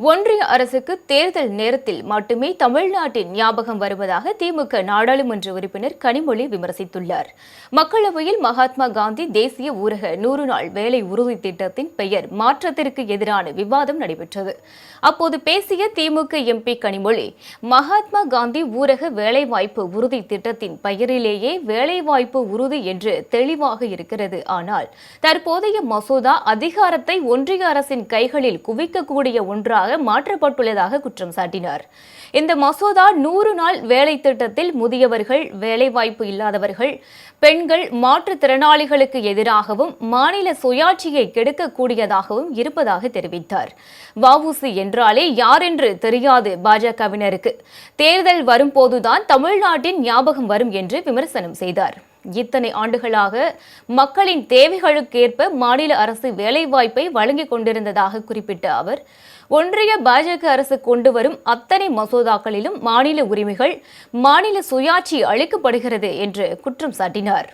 ஒன்றிய அரசுக்கு தேர்தல் நேரத்தில் மட்டுமே தமிழ்நாட்டின் ஞாபகம் வருவதாக திமுக நாடாளுமன்ற உறுப்பினர் கனிமொழி விமர்சித்துள்ளார். மக்களவையில் மகாத்மா காந்தி தேசிய ஊரக நூறு நாள் வேலை உறுதி திட்டத்தின் பெயர் மாற்றத்திற்கு எதிரான விவாதம் நடைபெற்றது. அப்போது பேசிய திமுக எம்பி கனிமொழி மகாத்மா காந்தி ஊரக வேலைவாய்ப்பு உறுதி திட்டத்தின் பெயரிலேயே வேலைவாய்ப்பு உறுதி என்று தெளிவாக இருக்கிறது. ஆனால் தற்போதைய மசோதா அதிகாரத்தை ஒன்றிய அரசின் கைகளில் குவிக்கக்கூடிய ஒன்றாக மாற்றப்பட்டுள்ளதாக குற்றம் சாட்டினார். இந்த மசோதா நூறு நாள் வேலை திட்டத்தில் முதியவர்கள் வேலைவாய்ப்பு இல்லாதவர்கள் பெண்கள் மாற்றுத்திறனாளிகளுக்கு எதிராகவும் மாநில சுயாட்சியை கெடுக்கக்கூடியதாகவும் இருப்பதாக தெரிவித்தார். வவுசி என்றாலே யாரென்று தெரியாது பாஜகவினருக்கு. தேர்தல் வரும்போதுதான் தமிழ்நாட்டின் ஞாபகம் வரும் என்று விமர்சனம் செய்தார். இத்தனை ஆண்டுகளாக மக்களின் தேவைகளுக்கேற்ப மாநில அரசு வேலைவாய்ப்பை வழங்கிக் கொண்டிருந்ததாக குறிப்பிட்ட அவர் ஒன்றிய பாஜக அரசு கொண்டு வரும் அத்தனை மசோதாக்களிலும் மாநில உரிமைகள் மாநில சுயாட்சி அளிக்கப்படுகிறது என்று குற்றம் சாட்டினார்.